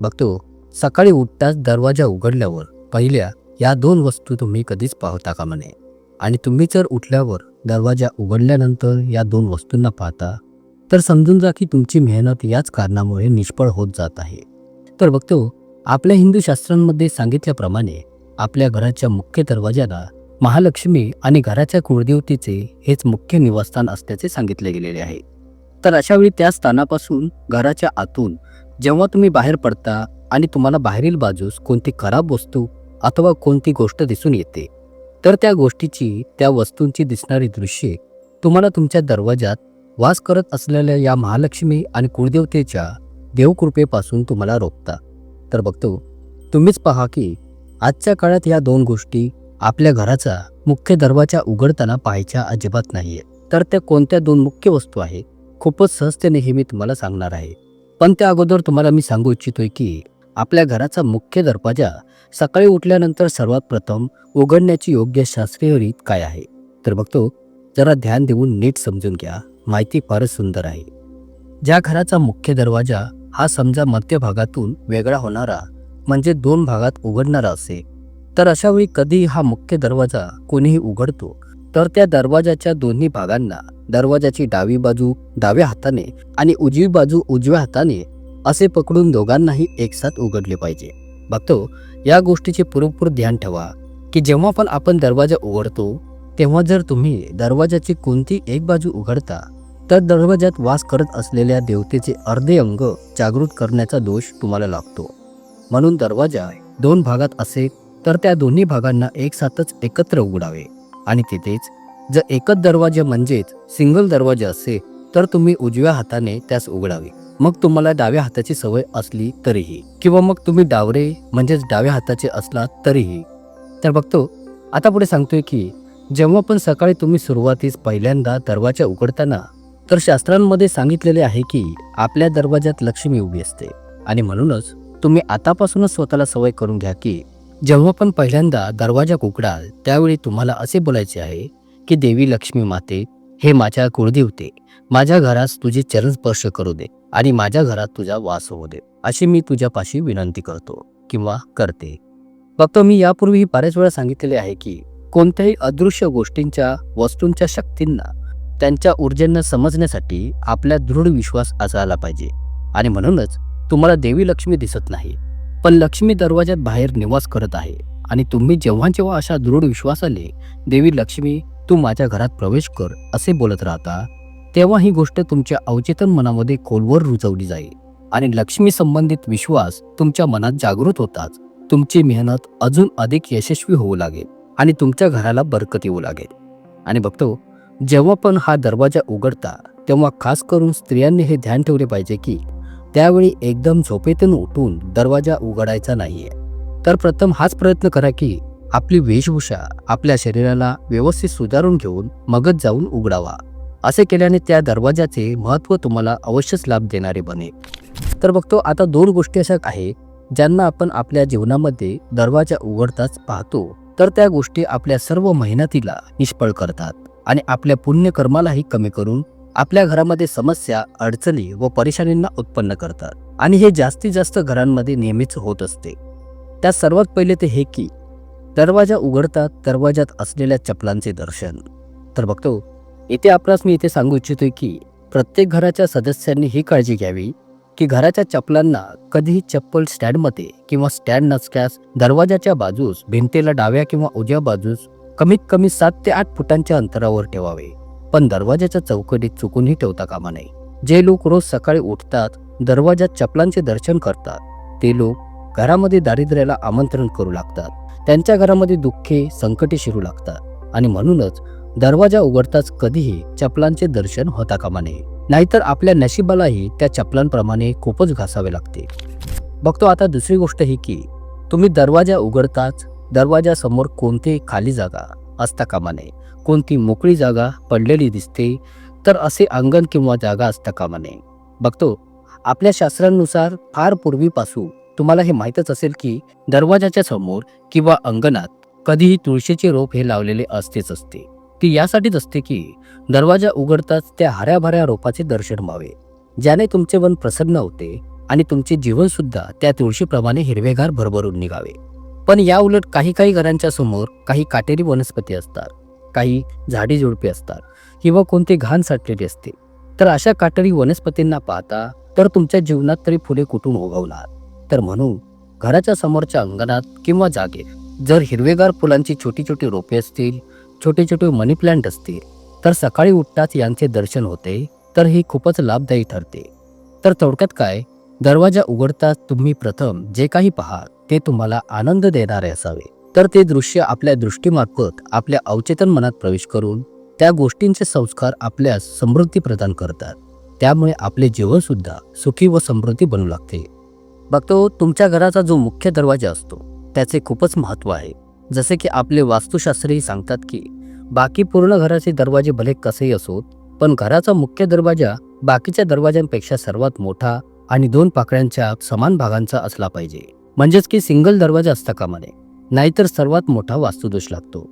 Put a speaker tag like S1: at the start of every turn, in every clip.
S1: बघतो सकाळी उठताच दरवाजा उघडल्यावर पहिल्या या दोन वस्तू तुम्ही कधीच पाहता कामा नये. आणि तुम्ही जर उठल्यावर दरवाजा उघडल्यानंतर या दोन वस्तूंना पाहता तर समजून जा की तुमची मेहनत याच कारणामुळे निष्फळ होत जात आहे. तर बघतो आपल्या हिंदू शास्त्रांमध्ये सांगितल्याप्रमाणे आपल्या घराच्या मुख्य दरवाजाला महालक्ष्मी आणि घराच्या कुळदेवतेचे हेच मुख्य निवासस्थान असल्याचे सांगितले गेलेले आहे. तर अशावेळी त्या स्थानापासून घराच्या आतून जेव्हा तुम्ही बाहेर पडता आणि तुम्हाला बाहेरील बाजूस कोणती खराब वस्तू अथवा कोणती गोष्ट दिसून येते तर त्या गोष्टीची त्या वस्तूंची दिसणारी दृश्ये तुम्हाला तुमच्या दरवाजात वास करत असलेल्या या महालक्ष्मी आणि कुळदेवतेच्या देवकृपेपासून तुम्हाला रोखता. तर बघतो तुम्हीच पहा की आजच्या काळात या दोन गोष्टी आपल्या घराचा मुख्य दरवाजा उघडताना पाहायच्या अजिबात नाहीये तर त्या कोणत्या दोन मुख्य वस्तू आहेत खूपच सहजतेने हे मी तुम्हाला सांगणार आहे. पण त्या अगोदर तुम्हाला मी सांगू इच्छितोय की आपल्या घराचा मुख्य दरवाजा सकाळी उठल्यानंतर सर्वात प्रथम उघडण्याची योग्य शास्त्रीय रीत काय आहे? तर बघतो जरा ध्यान देऊन नीट समजून घ्या. माहिती फारच सुंदर आहे. ज्या घराचा मुख्य दरवाजा हा समजा मध्यभागातून वेगळा होणारा म्हणजे दोन भागात उघडणारा असे तर अशावेळी कधी हा मुख्य दरवाजा कोणीही उघडतो. तर त्या दरवाजाच्या दोन्ही भागांना दरवाजाची डावी बाजू डाव्या हाताने आणि उजवी बाजू उजव्या हाताने असे पकडून दोघांनाही एकसाथ उघडले पाहिजे. बघतो या गोष्टीचे पुरेपूर ध्यान ठेवा की जेव्हा पण आपण दरवाजा उघडतो तेव्हा जर तुम्ही दरवाजाची कोणती एक बाजू उघडता तर दरवाजात वास करत असलेल्या देवतेचे अर्धे अंग जागृत करण्याचा दोष तुम्हाला लागतो. म्हणून दरवाजा दोन भागात असेल तर त्या दोन्ही भागांना एकसाथच एकत्र उघडावे. आणि तिथेच जर एकच दरवाजा म्हणजेच सिंगल दरवाजा असेल तर तुम्ही उजव्या हाताने त्यास उघडावे. मग तुम्हाला डाव्या हाताची सवय असली तरीही. किंवा मग तुम्ही डावरे म्हणजेच डाव्या हाताचे असलात तरीही. तर बघतो आता पुढे सांगतोय की जेव्हा पण सकाळी तुम्ही सुरुवातीस पहिल्यांदा दरवाजा उघडताना तर शास्त्रांमध्ये सांगितलेले आहे की आपल्या दरवाजात लक्ष्मी उभी असते. आणि म्हणूनच तुम्ही आतापासूनच स्वतःला सवय करून घ्या की जेव्हा पण पहिल्यांदा दरवाजा कुकडाल त्यावेळी तुम्हाला असे बोलायचे आहे की देवी लक्ष्मी माते हे माझ्या कुळदेवते. माझ्या घरास तुझे चरण स्पर्श करू दे आणि माझ्या घरात तुझा वास होऊ दे. अशी मी तुझ्यापाशी विनंती करतो किंवा करते. फक्त मी यापूर्वीही बऱ्याच वेळा सांगितलेले आहे की कोणत्याही अदृश्य गोष्टींच्या वस्तूंच्या शक्तींना त्यांच्या ऊर्जेंना समजण्यासाठी आपल्या दृढ विश्वास असायला पाहिजे. आणि म्हणूनच तुम्हाला देवी लक्ष्मी दिसत नाही. पण लक्ष्मी दरवाजात बाहेर निवास करत आहे. आणि तुम्ही जेव्हा जेव्हा अशा दृढ विश्वासाने देवी लक्ष्मी तू माझ्या घरात प्रवेश कर असे बोलत राहता तेव्हा ही गोष्ट तुमच्या अवचेतन मनामध्ये खोलवर रुजवली जाईल. आणि लक्ष्मी संबंधित विश्वास तुमच्या मनात जागृत होताच. तुमची मेहनत अजून अधिक यशस्वी होऊ लागेल आणि तुमच्या घराला बरकत येऊ लागेल. आणि बघतो जेव्हा पण हा दरवाजा उघडता तेव्हा खास करून स्त्रियांनी हे ध्यान ठेवले पाहिजे की त्यावेळी एकदम झोपेतून उठून दरवाजा उघडायचा नाहीये. तर प्रथम हाच प्रयत्न करा की आपली वेशभूषा आपल्या शरीराला व्यवस्थित सुधारून घेऊन मगच जाऊन उघडावा. असे केल्याने त्या दरवाजाचे महत्त्व तुम्हाला अवश्यच लाभ देणारे बने तर बघतो आता दोन गोष्टी अशा आहे ज्यांना आपण आपल्या जीवनामध्ये दरवाजा उघडताच पाहतो. तर त्या गोष्टी आपल्या सर्व मेहनतीला निष्फळ करतात आणि आपल्या पुण्यकर्मालाही कमी करून आपल्या घरामध्ये समस्या अडचणी व परेशानींना उत्पन्न करतात आणि हे जास्तीत जास्त घरांमध्ये नेहमीच होत असते. त्यात सर्वात पहिले ते हे की दरवाजा उघडतात दरवाजात असलेल्या चपलांचे दर्शन. तर बघतो इथे आपणास मी इथे सांगू इच्छितो की प्रत्येक घराच्या सदस्यांनी ही काळजी घ्यावी की घराच्या चपलांना कधीही चप्पल स्टँडमध्ये किंवा स्टँड नसल्यास दरवाजाच्या बाजूस भिंतीला डाव्या किंवा उजव्या बाजूस कमीत कमी सात ते आठ फुटांच्या अंतरावर ठेवावे. पण दरवाजाच्या चौकटीत चुकूनही ठेवता कामा नये. जे लोक रोज सकाळी उठतात दरवाजात चपलांचे दर्शन करतात ते लोक घरामध्ये दारिद्र्याला आमंत्रण करू लागतात. त्यांच्या घरामध्ये दुःखे संकटे शिरू लागतात आणि म्हणूनच दरवाजा उघडताच कधीही चपलांचे दर्शन होता कामा नये. नाहीतर आपल्या नशिबालाही त्या चपलांप्रमाणे खूपच घासावे लागते. बघतो आता दुसरी गोष्ट ही की तुम्ही दरवाजा उघडताच दरवाजासमोर कोणते खाली जागा असता कामा नये. कोणती मोकळी जागा पडलेली दिसते तर असे अंगण किंवा जागा असता कामा नये. बघतो आपल्या शास्त्रांनुसार फार पूर्वीपासून तुम्हाला हे माहीतच असेल की दरवाजाच्या समोर किंवा अंगणात कधीही तुळशीचे रोप हे लावलेले असतेच असते. ती यासाठीच असते की दरवाजा उघडताच त्या हऱ्याभऱ्या रोपाचे दर्शन व्हावे. ज्याने तुमचे मन प्रसन्न होते आणि तुमचे जीवनसुद्धा त्या तुळशीप्रमाणे हिरवेगार भरभरून निघावे. पण या उलट काही काही घरांच्या समोर काही काटेरी वनस्पती असतात काही झाडी झुडपे असतात किंवा कोणते घाण साठलेली असते. तर अशा काटेरी वनस्पतींना पाहता तर तुमच्या जीवनात तरी फुले कुठून उगवणार? तर म्हणून घराच्या समोरच्या अंगणात किंवा जागेत जर हिरवेगार फुलांची छोटी छोटी रोपे असतील छोटे छोटे मनी प्लांट असतील तर सकाळी उठताच यांचे दर्शन होते तर ही खूपच लाभदायी ठरते. तर थोडक्यात काय? दरवाजा उघडताच तुम्ही प्रथम जे काही पहाल ते तुम्हाला आनंद देणारे असावे. तर ते दृश्य आपल्या दृष्टीमार्फत आपल्या अवचेतन मनात प्रवेश करून त्या गोष्टींचे संस्कार आपल्यास समृद्धी प्रदान करतात. त्यामुळे आपले जीवन सुद्धा सुखी व समृद्धी बनू लागते. बघतो तुमच्या घराचा जो मुख्य दरवाजा असतो त्याचे खूपच महत्त्व आहे. जसे की आपले वास्तुशास्त्रही सांगतात की बाकी पूर्ण घराचे दरवाजे भले कसेही असोत पण घराचा मुख्य दरवाजा बाकीच्या दरवाजांपेक्षा सर्वात मोठा आणि दोन पाकळ्यांच्या समान भागांचा असला पाहिजे. म्हणजेच की सिंगल दरवाजा असता कामा नये नाहीतर सर्वात मोठा वास्तुदोष लागतो.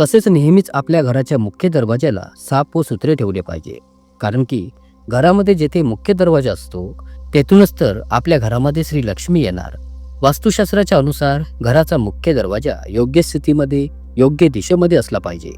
S1: तसेच नेहमीच आपल्या घराच्या मुख्य दरवाजाला साप व सुत्रे ठेवले पाहिजे. कारण की घरामध्ये जेथे मुख्य दरवाजा असतो तेथूनच तर आपल्या घरामध्ये श्री लक्ष्मी येणार. वास्तुशास्त्राच्या अनुसार घराचा मुख्य दरवाजा योग्य स्थितीमध्ये योग्य दिशेमध्ये असला पाहिजे.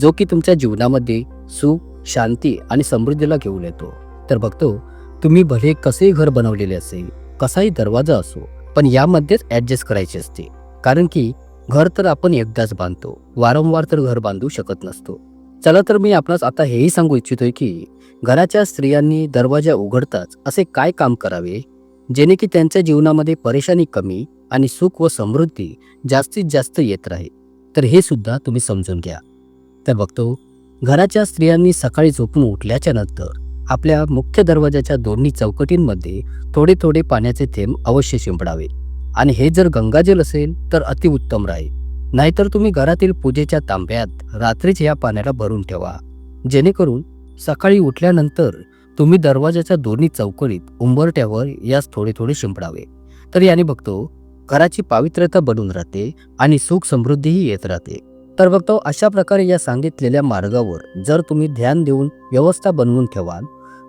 S1: जो की तुमच्या जीवनामध्ये सुख शांती आणि समृद्धीला घेऊन येतो. तर बघतो तुम्ही भले कसेही घर बनवलेले असेल कसाही दरवाजा असो पण यामध्येच ॲडजस्ट करायची असते. कारण की घर तर आपण एकदाच बांधतो. वारंवार तर घर बांधू शकत नसतो. चला तर मी आपणास आता हेही सांगू इच्छितोय की घराच्या स्त्रियांनी दरवाजा उघडताच असे काय काम करावे? जेणे की त्यांच्या जीवनामध्ये परेशानी कमी आणि सुख व समृद्धी जास्तीत जास्त येत राहील तर हे सुद्धा तुम्ही समजून घ्या. तर बघतो घराच्या स्त्रियांनी सकाळी झोपून उठल्याच्या नंतर आपल्या मुख्य दरवाजाच्या दोन्ही चौकटींमध्ये थोडे थोडे पाण्याचे थेंब अवश्य शिंपडावे. आणि हे जर गंगाजल असेल तर अतिउत्तम राहील नाहीतर तुम्ही घरातील पूजेच्या तांब्यात रात्रीच या पाण्याला भरून ठेवा. जेणेकरून सकाळी उठल्यानंतर तुम्ही दरवाजाच्या दोन्ही चौकटीत उंबरट्यावर यास थोडे थोडे शिंपडावे. तर याने बघतो घराची पावित्र्यता बनून राहते आणि सुख समृद्धीही येत राहते. तर बघतो अशा प्रकारे या सांगितलेल्या मार्गावर जर तुम्ही ध्यान देऊन व्यवस्था बनवून ठेवाल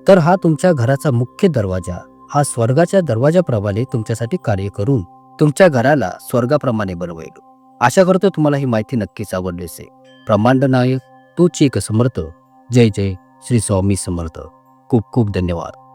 S1: तर हा तुमच्या घराचा मुख्य दरवाजा. हा स्वर्गाच्या दरवाजाप्रमाणे तुमच्यासाठी कार्य करून तुमच्या घराला स्वर्गाप्रमाणे बनवेल. आशा करतो तुम्हाला ही माहिती नक्कीच आवडली असेल. ब्रह्मांड नायक तू एक समर्थ. जय जय श्री स्वामी समर्थ. खूप खूप धन्यवाद.